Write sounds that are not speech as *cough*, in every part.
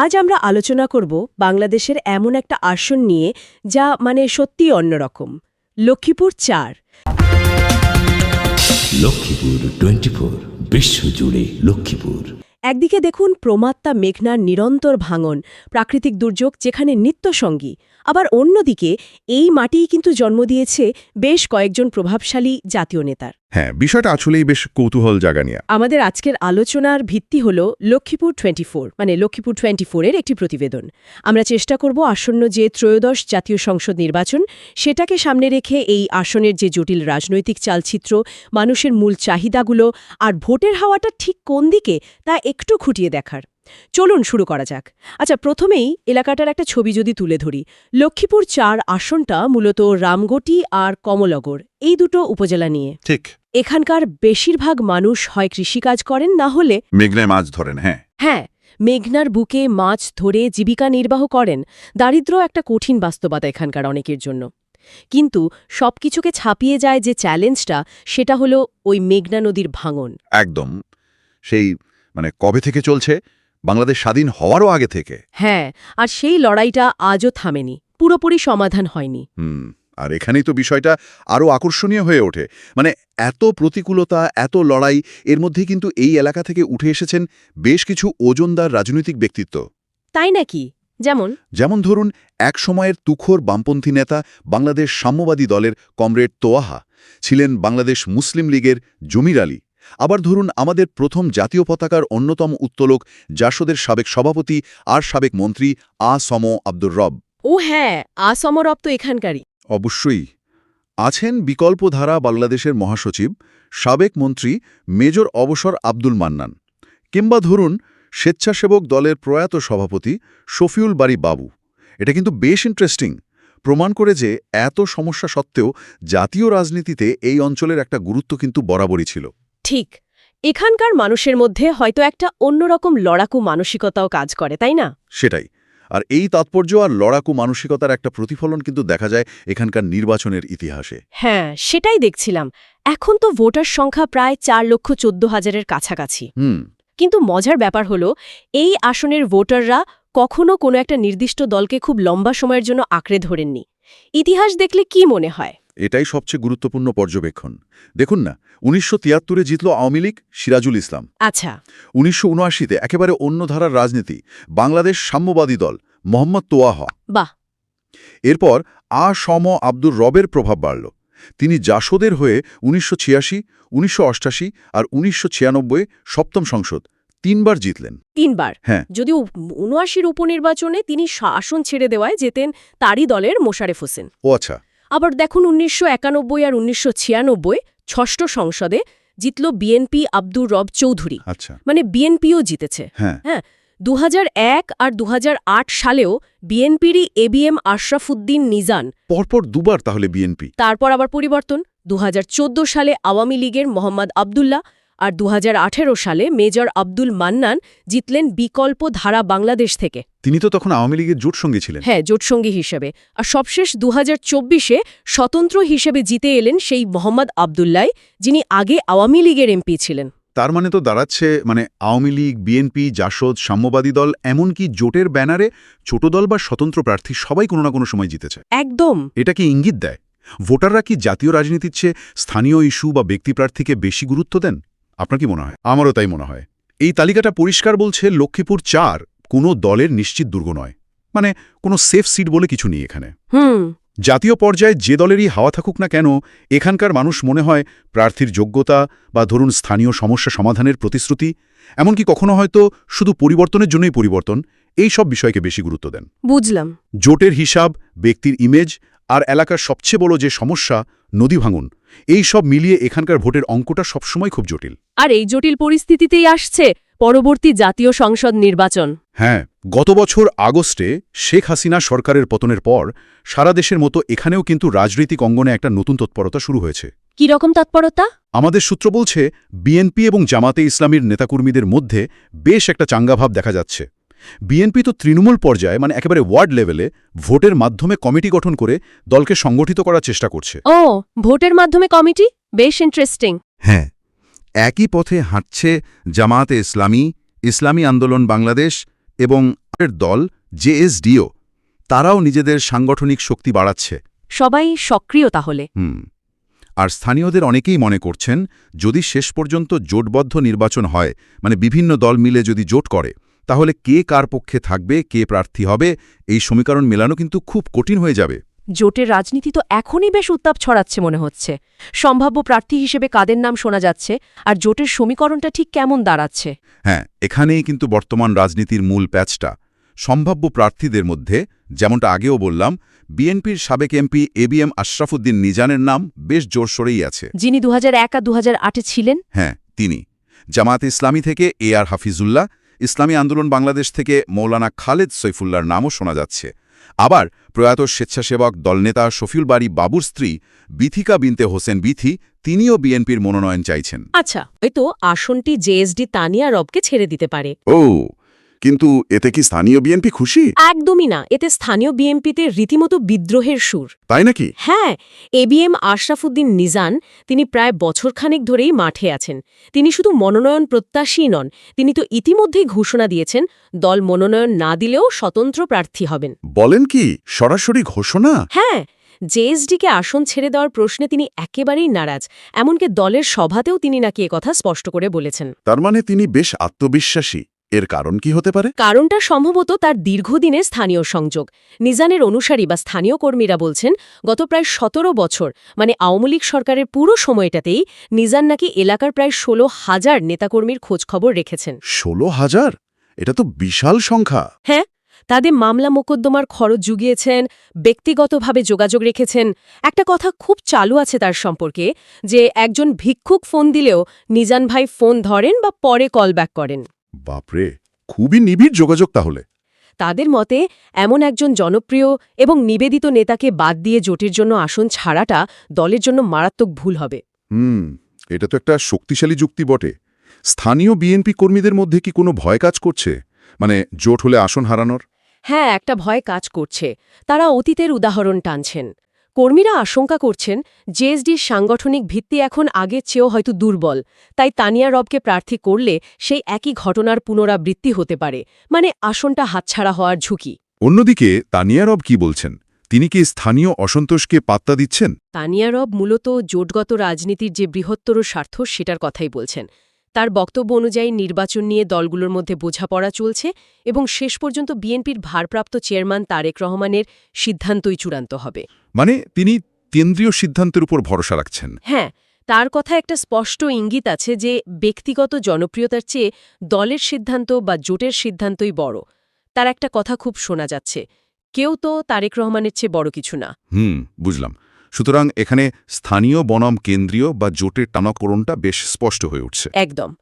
আজ আমরা আলোচনা করব বাংলাদেশের এমন একটা আসন নিয়ে যা মানে সত্যি অন্যরকম লক্ষ্মীপুর চার। লক্ষ্মীপুর টোয়েন্টি ফোর বিশ্বজুড়ে লক্ষ্মীপুর। একদিকে দেখুন প্রমাত্মা মেঘনার নিরন্তর ভাঙন প্রাকৃতিক দুর্যোগ যেখানে নিত্যসঙ্গী আবার অন্যদিকে এই মাটিই কিন্তু জন্ম দিয়েছে বেশ কয়েকজন প্রভাবশালী জাতীয় নেতার। হ্যাঁ বিষয়টা আসলেই বেশ কৌতূহল জাগা নিয়ে আমাদের আজকের আলোচনার ভিত্তি হল লক্ষ্মীপুর টোয়েন্টি মানে লক্ষ্মীপুর টোয়েন্টি এর একটি প্রতিবেদন। আমরা চেষ্টা করব আসন্ন যে ত্রয়োদশ জাতীয় সংসদ নির্বাচন সেটাকে সামনে রেখে এই আসনের যে জটিল রাজনৈতিক চালচিত্র মানুষের মূল চাহিদাগুলো আর ভোটের হাওয়াটা ঠিক কোন দিকে তা একটু খুঁটিয়ে দেখার। চলুন শুরু করা যাক। আচ্ছা প্রথমেই এলাকাটার একটা ছবি যদি তুলে ধরি। লক্ষ্মীপুর চার আসনটা মূলত রামগটি আর কমলগর এই দুটো উপজেলা নিয়ে। ঠিক। এখানকার বেশিরভাগ মানুষ হয় কৃষিকাজ করেন না হলে মেঘনায় মাছ ধরেন হ্যাঁ। হ্যাঁ মেঘনার বুকে মাছ ধরে জীবিকা নির্বাহ করেন। দারিদ্র একটা কঠিন বাস্তবতা এখানকার অনেকের জন্য। কিন্তু সবকিছুকে ছাপিয়ে যায় যে চ্যালেঞ্জটা সেটা হলো ওই মেঘনা নদীর ভাঙন। একদম। সেই মানে কবে থেকে চলছে? বাংলাদেশ স্বাধীন হওয়ারও আগে থেকে। হ্যাঁ আর সেই লড়াইটা আজও থামেনি। পুরোপুরি সমাধান হয়নি। হুম আর এখানেই তো বিষয়টা আরও আকর্ষণীয় হয়ে ওঠে। মানে এত প্রতিকূলতা এত লড়াই এর মধ্যে কিন্তু এই এলাকা থেকে উঠে এসেছেন বেশ কিছু ওজনদার রাজনৈতিক ব্যক্তিত্ব। তাই নাকি? যেমন? যেমন ধরুন এক সময়ের তুখোর বামপন্থী নেতা বাংলাদেশ সাম্যবাদী দলের কমরেড তোয়াহা ছিলেন বাংলাদেশ মুসলিম লীগের জমির আলী। আবার ধরুন আমাদের প্রথম জাতীয় পতাকার অন্যতম উত্তোলক জাসদের সাবেক সভাপতি আর সাবেক মন্ত্রী আ সম আব্দুর রব। ও হ্যাঁ আসমরব তো এখানকারই। অবশ্যই। আছেন বিকল্পধারা বাংলাদেশের মহাসচিব সাবেক মন্ত্রী মেজর অবসর আব্দুল মান্নান কিংবা ধরুন স্বেচ্ছাসেবক দলের প্রয়াত সভাপতি শফিউল বাড়ি বাবু। এটা কিন্তু বেশ ইন্টারেস্টিং প্রমাণ করে যে এত সমস্যা সত্ত্বেও জাতীয় রাজনীতিতে এই অঞ্চলের একটা গুরুত্ব কিন্তু বরাবরই ছিল। ঠিক এখানকার মানুষের মধ্যে হয়তো একটা অন্যরকম লড়াকু মানসিকতাও কাজ করে তাই না? সেটাই আর এই তাৎপর্য আর লড়াকু মানসিকতার একটা প্রতিফলন কিন্তু দেখা যায় এখানকার নির্বাচনের ইতিহাসে। হ্যাঁ সেটাই দেখছিলাম এখন তো ভোটার সংখ্যা প্রায় চার লক্ষ চোদ্দ হাজারের কাছাকাছি। হুম। কিন্তু মজার ব্যাপার হলো এই আসনের ভোটাররা কখনো কোনো একটা নির্দিষ্ট দলকে খুব লম্বা সময়ের জন্য আঁকড়ে ধরেননি। ইতিহাস দেখলে কি মনে হয়? এটাই সবচেয়ে গুরুত্বপূর্ণ পর্যবেক্ষণ। দেখুন না উনিশশো তিয়াত্তরে জিতল আওয়ামী লীগ সিরাজুল ইসলাম। আচ্ছা। উনিশশো উনআশিতে একেবারে অন্য ধারার রাজনীতি বাংলাদেশ সাম্যবাদী দল মোহাম্মদ তোয়াহ। বাহ। এরপর আ সম আব্দুর রবের প্রভাব বাড়ল। তিনি জাসদের হয়ে উনিশশো ছিয়াশি উনিশশো অষ্টাশি আর উনিশশো ছিয়ানব্বই সপ্তম সংসদ তিনবার জিতলেন। তিনবার? হ্যাঁ। যদিও উনআশির উপনির্বাচনে তিনি আসন ছেড়ে দেওয়ায় যেতেন তারই দলের মোশারেফ হোসেন। ও আচ্ছা। আবার দেখুন উনিশশো একানব্বই আর উনিশশো ছিয়ানব্বই ষষ্ঠ সংসদে জিতল বিএনপি আব্দুর রব চৌধুরী। আচ্ছা। মানে বিএনপিও জিতেছে। হ্যাঁ। হ্যাঁ। দু হাজার এক আর দু হাজার আট সালেও বিএনপিরই এবিএম আশরাফুদ্দিন নিজান। পরপর দুবার তাহলে বিএনপি। তারপর আবার পরিবর্তন। দু হাজার চোদ্দ সালে আওয়ামী লীগের মোহাম্মদ আবদুল্লাহ আর দু হাজার আঠেরো সালে মেজর আব্দুল মান্নান জিতলেন বিকল্প ধারা বাংলাদেশ থেকে। তিনি তো তখন আওয়ামী লীগের জোট সঙ্গী ছিলেন। হ্যাঁ জোটসঙ্গী হিসেবে। আর সবশেষ দু হাজার স্বতন্ত্র হিসেবে জিতে এলেন সেই মোহাম্মদ আবদুল্লাই যিনি আগে আওয়ামী লীগের এমপি ছিলেন। তার মানে তো দাঁড়াচ্ছে মানে আওয়ামী লীগ বিএনপি জাসদ সাম্যবাদী দল এমনকি জোটের ব্যানারে ছোট দল বা স্বতন্ত্র প্রার্থী সবাই কোনো না কোনো সময় জিতেছে। একদম। এটা কি ইঙ্গিত দেয়? ভোটাররা কি জাতীয় রাজনীতির চেয়ে স্থানীয় ইস্যু বা ব্যক্তি প্রার্থীকে বেশি গুরুত্ব দেন? আপনার কি মনে হয়? আমারও তাই মনে হয়। এই তালিকাটা পরিষ্কার বলছে লক্ষ্মীপুর চার কোনো দলের নিশ্চিত দুর্গ নয়। মানে কোনো সেফ সিট বলে কিছু নেই এখানে। হুম। জাতীয় পর্যায়ে যে দলেরই হাওয়া থাকুক না কেন এখানকার মানুষ মনে হয় প্রার্থীর যোগ্যতা বা ধরুন স্থানীয় সমস্যা সমাধানের প্রতিশ্রুতি এমনকি কখনো হয়তো শুধু পরিবর্তনের জন্যই পরিবর্তন এই সব বিষয়কে বেশি গুরুত্ব দেন। বুঝলাম। জোটের হিসাব ব্যক্তির ইমেজ আর এলাকার সবচেয়ে বড় যে সমস্যা নদী ভাঙন এই সব মিলিয়ে এখানকার ভোটের অঙ্কটা সবসময় খুব জটিল। আর এই জটিল পরিস্থিতিতেই আসছে পরবর্তী জাতীয় সংসদ নির্বাচন। হ্যাঁ গত বছর আগস্টে শেখ হাসিনা সরকারের পতনের পর সারা দেশের মতো এখানেও কিন্তু রাজনৈতিক অঙ্গনে একটা নতুন তৎপরতা শুরু হয়েছে। কি রকম তৎপরতা? আমাদের সূত্র বলছে বিএনপি এবং জামাতে ইসলামীর নেতাকর্মীদের মধ্যে বেশ একটা চাঙ্গাভাব দেখা যাচ্ছে। বিএনপি তো তৃণমূল পর্যায়ে মানে একেবারে ওয়ার্ড লেভেলে ভোটের মাধ্যমে কমিটি গঠন করে দলকে সংগঠিত করার চেষ্টা করছে। ও ভোটের মাধ্যমে কমিটি? বেশ ইন্টারেস্টিং হ্যাঁ একই পথে হাঁটছে জামায়াতে ইসলামী ইসলামী আন্দোলন বাংলাদেশ এবং দল জেএসডিও। তারাও নিজেদের সাংগঠনিক শক্তি বাড়াচ্ছে। সবাই সক্রিয় তাহলে। হুম। আর স্থানীয়দের অনেকেই মনে করছেন যদি শেষ পর্যন্ত জোটবদ্ধ নির্বাচন হয় মানে বিভিন্ন দল মিলে যদি জোট করে তাহলে কে কার পক্ষে থাকবে কে প্রার্থী হবে এই সমীকরণ মেলানো কিন্তু খুব কঠিন হয়ে যাবে। জোটের রাজনীতি তো এখনই বেশ উত্তাপ ছড়াচ্ছে মনে হচ্ছে। সম্ভাব্য প্রার্থী হিসেবে কাদের নাম শোনা যাচ্ছে আর জোটের সমীকরণটা ঠিক কেমন দাঁড়াচ্ছে? হ্যাঁ এখানেই কিন্তু বর্তমান রাজনীতির মূল প্যাচটা। সম্ভাব্য প্রার্থীদের মধ্যে যেমনটা আগেও বললাম বিএনপির সাবেক এমপি এবিএম আশরাফুদ্দিন নিজানের নাম বেশ জোর জোরসোরেই আছে। যিনি দু এক আর দু আটে ছিলেন? হ্যাঁ তিনি। জামাত ইসলামী থেকে এ আর হাফিজুল্লাহ ইসলামী আন্দোলন বাংলাদেশ থেকে মৌলানা খালেদ সৈফুল্লার নামও শোনা যাচ্ছে। আবার প্রয়াত স্বেচ্ছাসেবক দলনেতা শফিউল বাড়ি বাবুর স্ত্রী বিথিকা বিনতে হোসেন বিথি তিনিও বিএনপির মনোনয়ন চাইছেন। আচ্ছা হয়তো আসনটি জেএসডি তানিয়া রবকে ছেড়ে দিতে পারে। ও কিন্তু এতে কি স্থানীয় বিএনপি খুশি? একদমই না। এতে স্থানীয় বিএনপিতে রীতিমতো বিদ্রোহের সুর। তাই নাকি? হ্যাঁ এবিএম আশরাফুদ্দিন নিজান তিনি প্রায় বছরখানেক ধরেই মাঠে আছেন। তিনি শুধু মনোনয়ন প্রত্যাশী নন তিনি তো ইতিমধ্যেই ঘোষণা দিয়েছেন দল মনোনয়ন না দিলেও স্বতন্ত্র প্রার্থী হবেন। বলেন কি সরাসরি ঘোষণা? হ্যাঁ জেএসডিকে আসন ছেড়ে দেওয়ার প্রশ্নে তিনি একেবারেই নারাজ এমনকি দলের সভাতেও তিনি নাকি একথা স্পষ্ট করে বলেছেন। তার মানে তিনি বেশ আত্মবিশ্বাসী। এর কারণ কি হতে পারে? কারণটা সম্ভবত তার দীর্ঘদিনের স্থানীয় সংযোগ। নিজানের অনুসারী বা স্থানীয় কর্মীরা বলছেন গত প্রায় সতেরো বছর মানে আওয়ামী লীগ সরকারের পুরো সময়টাতেই নিজান নাকি এলাকার প্রায় ষোলো হাজার নেতাকর্মীর খোঁজখবর রেখেছেন। ষোলো হাজার? এটা তো বিশাল সংখ্যা। হ্যাঁ তাদের মামলা মোকদ্দমার খরচ জুগিয়েছেন ব্যক্তিগতভাবে যোগাযোগ রেখেছেন। একটা কথা খুব চালু আছে তার সম্পর্কে যে একজন ভিক্ষুক ফোন দিলেও নিজান ভাই ফোন ধরেন বা পরে কল ব্যাক করেন। বাপরে খুবই নিবিড় যোগাযোগ তাহলে। তাদের মতে এমন একজন জনপ্রিয় এবং নিবেদিত নেতাকে বাদ দিয়ে জোটের জন্য আসন ছাড়াটা দলের জন্য মারাত্মক ভুল হবে। হুম এটা তো একটা শক্তিশালী যুক্তি বটে। স্থানীয় বিএনপি কর্মীদের মধ্যে কি কোনো ভয় কাজ করছে? মানে জোট হলে আসন হারানোর? হ্যাঁ একটা ভয় কাজ করছে। তারা অতীতের উদাহরণ টানছেন। কর্মীরা আশঙ্কা করছেন জেএসডির সাংগঠনিক ভিত্তি এখন আগের চেয়েও হয়তো দুর্বল। তাই তানিয়া রবকে প্রার্থী করলে সেই একই ঘটনার পুনরাবৃত্তি হতে পারে। মানে আসনটা হাতছাড়া হওয়ার ঝুঁকি। অন্যদিকে তানিয়ারব কি বলছেন? তিনি কি স্থানীয় অসন্তোষকে পাত্তা দিচ্ছেন? তানিয়া রব মূলত জোটগত রাজনীতির যে বৃহত্তর স্বার্থ সেটার কথাই বলছেন। তার বক্তব্য অনুযায়ী নির্বাচন নিয়ে দলগুলোর মধ্যে বোঝাপড়া চলছে এবং শেষ পর্যন্ত বিএনপির ভারপ্রাপ্ত চেয়ারম্যান তারেক রহমানের সিদ্ধান্তই চূড়ান্ত হবে। মানে তিনি কেন্দ্রীয় সিদ্ধান্তের উপর ভরসা রাখছেন। হ্যাঁ তার কথা একটা স্পষ্ট ইঙ্গিত আছে যে ব্যক্তিগত জনপ্রিয়তার চেয়ে দলের সিদ্ধান্ত বা জোটের সিদ্ধান্তই বড়। তার একটা কথা খুব শোনা যাচ্ছে। কেউ তো তারেক রহমানের চেয়ে বড় কিছু না। হুম বুঝলাম। সুতরাং এখানে স্থানীয় বনাম কেন্দ্রীয় বা জোটের টানাকরণটা বেশ স্পষ্ট হয়ে উঠছে। একদম।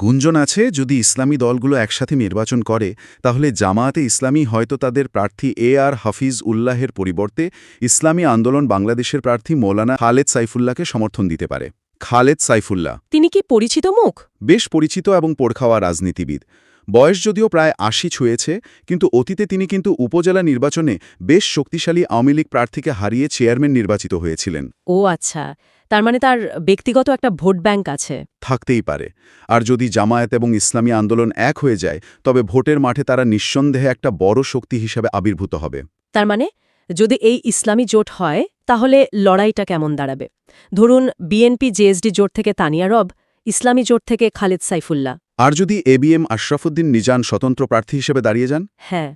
গুঞ্জন আছে যদি ইসলামী দলগুলো একসাথে নির্বাচন করে তাহলে জামায়াতে ইসলামী হয়তো তাদের প্রার্থী এ আর হাফিজ উল্লাহের পরিবর্তে ইসলামী আন্দোলন বাংলাদেশের প্রার্থী মৌলানা খালেদ সাইফুল্লাহকে সমর্থন দিতে পারে। খালেদ সাইফুল্লাহ। তিনি কি পরিচিত মুখ? বেশ পরিচিত এবং পড়খাওয়া রাজনীতিবিদ। বয়স যদিও প্রায় আশি ছুঁয়েছে কিন্তু অতীতে তিনি কিন্তু উপজেলা নির্বাচনে বেশ শক্তিশালী আওয়ামী লীগ প্রার্থীকে হারিয়ে চেয়ারম্যান নির্বাচিত হয়েছিলেন। ও আচ্ছা তার মানে তার ব্যক্তিগত একটা ভোট ব্যাংক আছে। থাকতেই পারে। আর যদি জামায়াত এবং ইসলামী আন্দোলন এক হয়ে যায় তবে ভোটের মাঠে তারা নিঃসন্দেহে একটা বড় শক্তি হিসাবে আবির্ভূত হবে। তার মানে যদি এই ইসলামী জোট হয় তাহলে লড়াইটা কেমন দাঁড়াবে? ধরুন বিএনপি জেএসডি জোট থেকে তানিয়া রব ইসলামী জোট থেকে খালেদ সাইফুল্লাহ। আর যদি এবিএম আশরাফুদ্দিন নিজান স্বতন্ত্র প্রার্থী হিসেবে দাঁড়িয়ে যান? হ্যাঁ।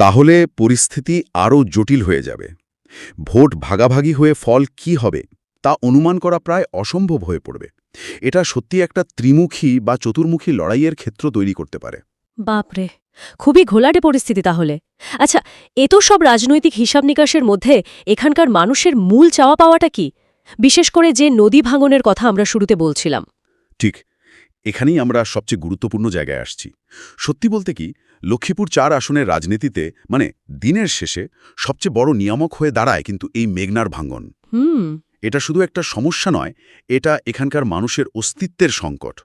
তাহলে পরিস্থিতি আরও জটিল হয়ে যাবে। ভোট ভাগাভাগি হয়ে ফল কি হবে তা অনুমান করা প্রায় অসম্ভব হয়ে পড়বে। এটা সত্যি একটা ত্রিমুখী বা চতুর্মুখী লড়াইয়ের ক্ষেত্র তৈরি করতে পারে। বাপরে খুবই ঘোলাটে পরিস্থিতি তাহলে। আচ্ছা এ তো সব রাজনৈতিক হিসাব নিকাশের মধ্যে এখানকার মানুষের মূল চাওয়া পাওয়াটা কি? বিশেষ করে যে নদী ভাঙনের কথা আমরা শুরুতে বলছিলাম। ঠিক এখানেই আমরা সবচেয়ে গুরুত্বপূর্ণ জায়গায় আসছি। সত্যি বলতে কি লক্ষ্মীপুর চার আসনের রাজনীতিতে মানে দিনের শেষে সবচেয়ে বড় নিয়ামক হয়ে দাঁড়ায় কিন্তু এই মেঘনার ভাঙ্গন হুম। এটা শুধু একটা সমস্যা নয় এটা এখানকার মানুষের অস্তিত্বের সংকট।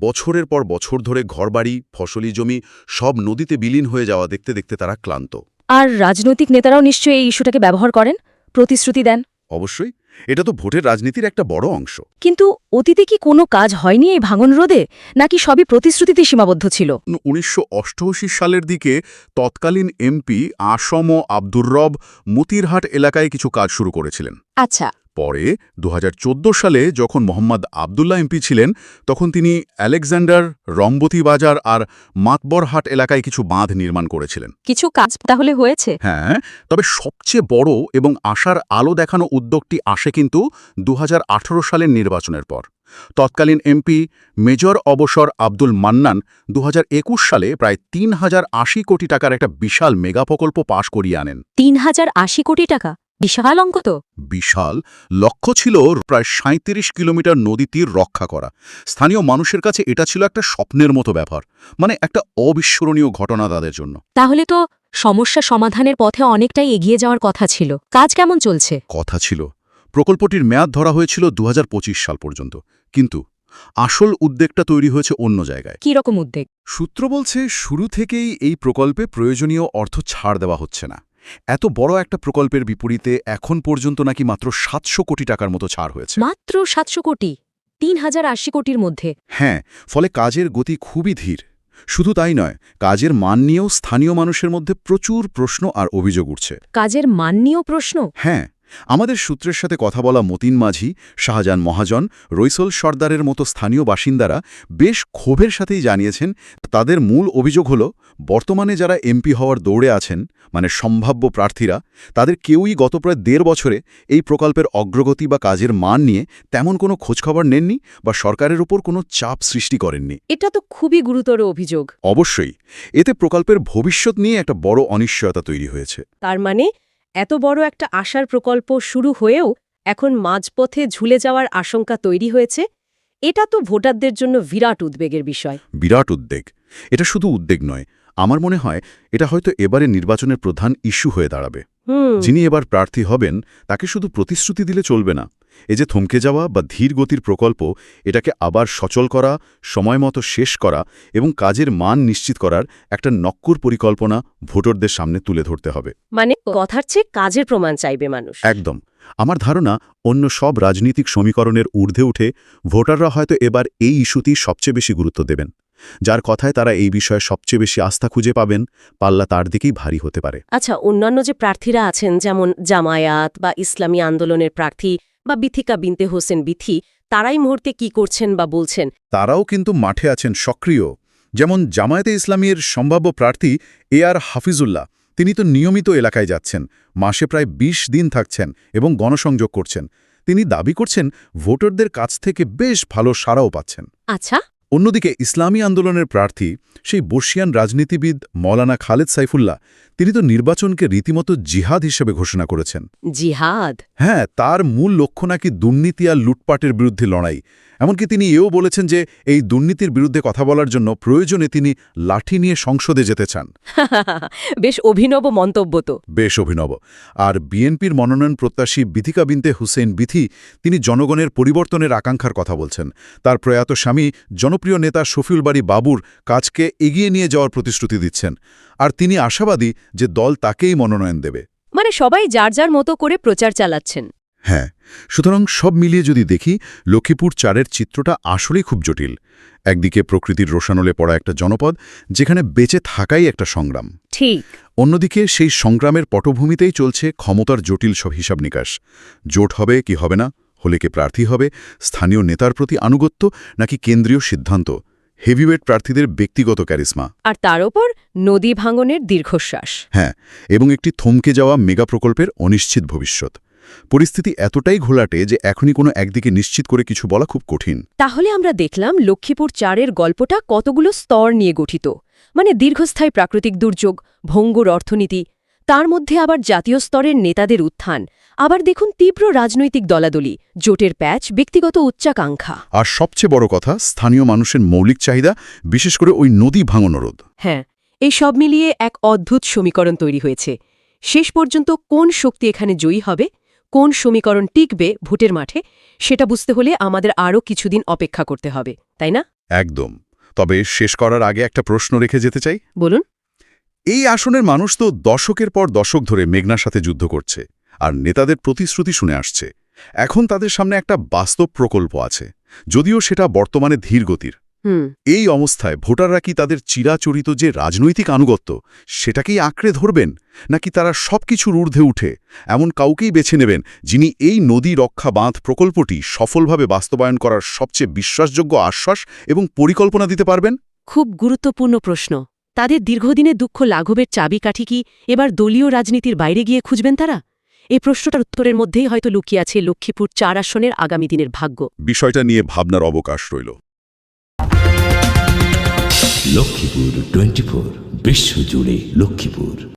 বছরের পর বছর ধরে ঘরবাড়ি ফসলি জমি সব নদীতে বিলীন হয়ে যাওয়া দেখতে দেখতে তারা ক্লান্ত। আর রাজনৈতিক নেতারাও নিশ্চয়ই এই ইস্যুটাকে ব্যবহার করেন? প্রতিশ্রুতি দেন? অবশ্যই। এটা তো ভোটের রাজনীতির একটা বড় অংশ। কিন্তু অতীতে কি কোনো কাজ হয়নি এই ভাঙন রোধে? নাকি সবই প্রতিশ্রুতিতে সীমাবদ্ধ ছিল? উনিশশো অষ্টআশি সালের দিকে তৎকালীন এমপি আসম আব্দুর রব মতিরহাট এলাকায় কিছু কাজ শুরু করেছিলেন। আচ্ছা পরে দুহাজার চোদ্দ সালে যখন মোহাম্মদ আবদুল্লাহ এমপি ছিলেন তখন তিনি আলেকজান্ডার রম্বতী বাজার আর মাতবরহাট এলাকায় কিছু বাঁধ নির্মাণ করেছিলেন। কিছু কাজ তাহলে হয়েছে? হ্যাঁ তবে সবচেয়ে বড় এবং আশার আলো দেখানো উদ্যোগটি আসে কিন্তু দুহাজার আঠারো সালের নির্বাচনের পর। তৎকালীন এমপি মেজর অবসর আব্দুল মান্নান দু হাজার একুশ সালে প্রায় তিন হাজার আশি কোটি টাকার একটা বিশাল মেগা প্রকল্প পাশ করিয়ে আনেন। তিন হাজার আশি কোটি টাকা? বিশাল অঙ্ক তো। বিশাল লক্ষ্য ছিল প্রায় সাঁত্রিশ কিলোমিটার নদী তীর রক্ষা করা। স্থানীয় মানুষের কাছে এটা ছিল একটা স্বপ্নের মতো ব্যাপার মানে একটা অবিস্মরণীয় ঘটনা তাদের জন্য। তাহলে তো সমস্যা সমাধানের পথে অনেকটাই এগিয়ে যাওয়ার কথা ছিল। কাজ কেমন চলছে? কথা ছিল প্রকল্পটির মেয়াদ ধরা হয়েছিল দু হাজার পঁচিশ সাল পর্যন্ত কিন্তু আসল উদ্বেগটা তৈরি হয়েছে অন্য জায়গায়। কি রকম উদ্বেগ? সূত্র বলছে শুরু থেকেই এই প্রকল্পে প্রয়োজনীয় অর্থ ছাড় দেওয়া হচ্ছে না। এত বড় একটা প্রকল্পের বিপরীতে এখন পর্যন্ত নাকি মাত্র সাতশো কোটি টাকার মতো ছাড় হয়েছে। মাত্র সাতশো কোটি তিন হাজার আশি কোটির মধ্যে। হ্যাঁ ফলে কাজের গতি খুবই ধীর। শুধু তাই নয় কাজের মান নিয়েও স্থানীয় মানুষের মধ্যে প্রচুর প্রশ্ন আর অভিযোগ উঠছে। কাজের মান নিয়েও প্রশ্ন? হ্যাঁ। আমাদের সূত্রের সাথে কথা বলা মতিন মাঝি শাহজাহান মহাজন রৈসল সর্দারের মতো স্থানীয় বাসিন্দারা বেশ ক্ষোভের সাথেই জানিয়েছেন তাদের মূল অভিযোগ হল বর্তমানে যারা এমপি হওয়ার দৌড়ে আছেন মানে সম্ভাব্য প্রার্থীরা তাদের কেউই গত প্রায় দেড় বছরে এই প্রকল্পের অগ্রগতি বা কাজের মান নিয়ে তেমন কোনো খোঁজখবর নেননি বা সরকারের উপর কোনো চাপ সৃষ্টি করেননি। এটা তো খুবই গুরুতর অভিযোগ। অবশ্যই এতে প্রকল্পের ভবিষ্যৎ নিয়ে একটা বড় অনিশ্চয়তা তৈরি হয়েছে। তার মানে এত বড় একটা আশার প্রকল্প শুরু হয়েও এখন মাঝপথে ঝুলে যাওয়ার আশঙ্কা তৈরি হয়েছে এটা তো ভোটারদের জন্য বিরাট উদ্বেগের বিষয়। বিরাট উদ্বেগ। এটা শুধু উদ্বেগ নয় আমার মনে হয় এটা হয়তো এবারে নির্বাচনের প্রধান ইস্যু হয়ে দাঁড়াবে। যিনি এবার প্রার্থী হবেন তাকে শুধু প্রতিশ্রুতি দিলে চলবে না। এ যে থমকে যাওয়া বা ধীর গতির প্রকল্প এটাকে আবার সচল করা সময়মতো শেষ করা এবং কাজের মান নিশ্চিত করার একটা নক্কর পরিকল্পনা ভোটারদের সামনে তুলে ধরতে হবে। মানে কথার চেয়ে কাজের প্রমাণ চাইবে মানুষ। একদম। আমার ধারণা অন্য সব রাজনৈতিক সমীকরণের ঊর্ধ্বে উঠে ভোটাররা হয়তো এবার এই ইস্যুতেই সবচেয়ে বেশি গুরুত্ব দেবেন। যার কথায় তারা এই বিষয়ে সবচেয়ে বেশি আস্থা খুঁজে পাবেন পাল্লা তার দিকেই ভারী হতে পারে। আচ্ছা অন্যান্য যে প্রার্থীরা আছেন যেমন জামায়াত বা ইসলামী আন্দোলনের প্রার্থী বা বিথিকা বিনতে হোসেন বিথি তারাই মুহূর্তে কি করছেন বা বলছেন? তারাও কিন্তু মাঠে আছেন সক্রিয়। যেমন জামায়াতে ইসলামীর সম্ভাব্য প্রার্থী এ আর হাফিজুল্লাহ তিনি তো নিয়মিত এলাকায় যাচ্ছেন মাসে প্রায় ২০ দিন থাকছেন এবং গণসংযোগ করছেন। তিনি দাবি করছেন ভোটারদের কাছ থেকে বেশ ভালো সাড়াও পাচ্ছেন। আচ্ছা অন্যদিকে ইসলামী আন্দোলনের প্রার্থী সেই বর্ষিয়ান রাজনীতিবিদ মৌলানা খালেদ সাইফুল্লাহ তিনি তো নির্বাচনকে রীতিমতো জিহাদ হিসেবে ঘোষণা করেছেন। জিহাদ? হ্যাঁ তার মূল লক্ষ্য নাকি দুর্নীতি আর লুটপাটের বিরুদ্ধে লড়াই। এমনকি তিনি এও বলেছেন যে এই দুর্নীতির বিরুদ্ধে কথা বলার জন্য প্রয়োজনে তিনি লাঠি নিয়ে সংসদে যেতে চান। *laughs* বেশ অভিনব মন্তব্য তো। বেশ অভিনব। আর বিএনপির মনোনয়ন প্রত্যাশী বিথিকা বিনতে হুসেন বিথি তিনি জনগণের পরিবর্তনের আকাঙ্ক্ষার কথা বলছেন। তার প্রয়াত স্বামী জনপ্রিয় নেতা শফিউল বাড়ি বাবুর কাজকে এগিয়ে নিয়ে যাওয়ার প্রতিশ্রুতি দিচ্ছেন। আর তিনি আশাবাদী যে দল তাকেই মনোনয়ন দেবে। মানে সবাই যার যার মতো করে প্রচার চালাচ্ছেন। হ্যাঁ সুতরাং সব মিলিয়ে যদি দেখি লক্ষ্মীপুর চারের চিত্রটা আসলেই খুব জটিল। একদিকে প্রকৃতির রোশানলে পড়া একটা জনপদ যেখানে বেঁচে থাকাই একটা সংগ্রাম। ঠিক। অন্যদিকে সেই সংগ্রামের পটভূমিতেই চলছে ক্ষমতার জটিল সব হিসাব নিকাশ। জোট হবে কি হবে না হলে কে প্রার্থী হবে? স্থানীয় নেতার প্রতি আনুগত্য নাকি কেন্দ্রীয় সিদ্ধান্ত? হেভিওয়েট প্রার্থীদের ব্যক্তিগত ক্যারিসমা আর তার ওপর নদী ভাঙনের দীর্ঘশ্বাস। হ্যাঁ এবং একটি থমকে যাওয়া মেগা প্রকল্পের অনিশ্চিত ভবিষ্যৎ। পরিস্থিতি এতটাই ঘোলাটে যে এখনই কোনো একদিকে নিশ্চিত করে কিছু বলা খুব কঠিন। তাহলে আমরা দেখলাম লক্ষ্মীপুর চারের গল্পটা কতগুলো স্তর নিয়ে গঠিত। মানে দীর্ঘস্থায়ী প্রাকৃতিক দুর্যোগ ভঙ্গুর অর্থনীতি তার মধ্যে আবার জাতীয় স্তরের নেতাদের উত্থান। আবার দেখুন তীব্র রাজনৈতিক দলাদলি জোটের প্যাচ ব্যক্তিগত উচ্চাকাঙ্ক্ষা। আর সবচেয়ে বড় কথা স্থানীয় মানুষের মৌলিক চাহিদা বিশেষ করে ওই নদী ভাঙনরোধ হ্যাঁ এই সব মিলিয়ে এক অদ্ভুত সমীকরণ তৈরি হয়েছে। শেষ পর্যন্ত কোন শক্তি এখানে জয়ী হবে কোন সমীকরণ টিকবে ভোটের মাঠে সেটা বুঝতে হলে আমাদের আরও কিছুদিন অপেক্ষা করতে হবে তাই না? একদম। তবে শেষ করার আগে একটা প্রশ্ন রেখে যেতে চাই। বলুন। এই আসনের মানুষ তো দশকের পর দশক ধরে মেঘনার সাথে যুদ্ধ করছে আর নেতাদের প্রতিশ্রুতি শুনে আসছে। এখন তাদের সামনে একটা বাস্তব প্রকল্প আছে যদিও সেটা বর্তমানে ধীরগতির। হুম। এই অবস্থায় ভোটাররা কি তাদের চিরাচরিত যে রাজনৈতিক আনুগত্য সেটাকেই আঁকড়ে ধরবেন? নাকি তারা সবকিছুর ঊর্ধ্বে উঠে এমন কাউকেই বেছে নেবেন যিনি এই নদী রক্ষা বাঁধ প্রকল্পটি সফলভাবে বাস্তবায়ন করার সবচেয়ে বিশ্বাসযোগ্য আশ্বাস এবং পরিকল্পনা দিতে পারবেন? খুব গুরুত্বপূর্ণ প্রশ্ন। তাদের দীর্ঘদিনে দুঃখ লাঘবের চাবিকাঠি কি এবার দলীয় রাজনীতির বাইরে গিয়ে খুঁজবেন তারা? এই প্রশ্নটার উত্তরের মধ্যেই হয়তো লুকিয়ে আছে লক্ষ্মীপুর চার আসনের আগামী দিনের ভাগ্য। বিষয়টা নিয়ে ভাবনার অবকাশ রইল। লক্ষ্মীপুর টোয়েন্টি ফোর বিশ্বজুড়ে লক্ষ্মীপুর।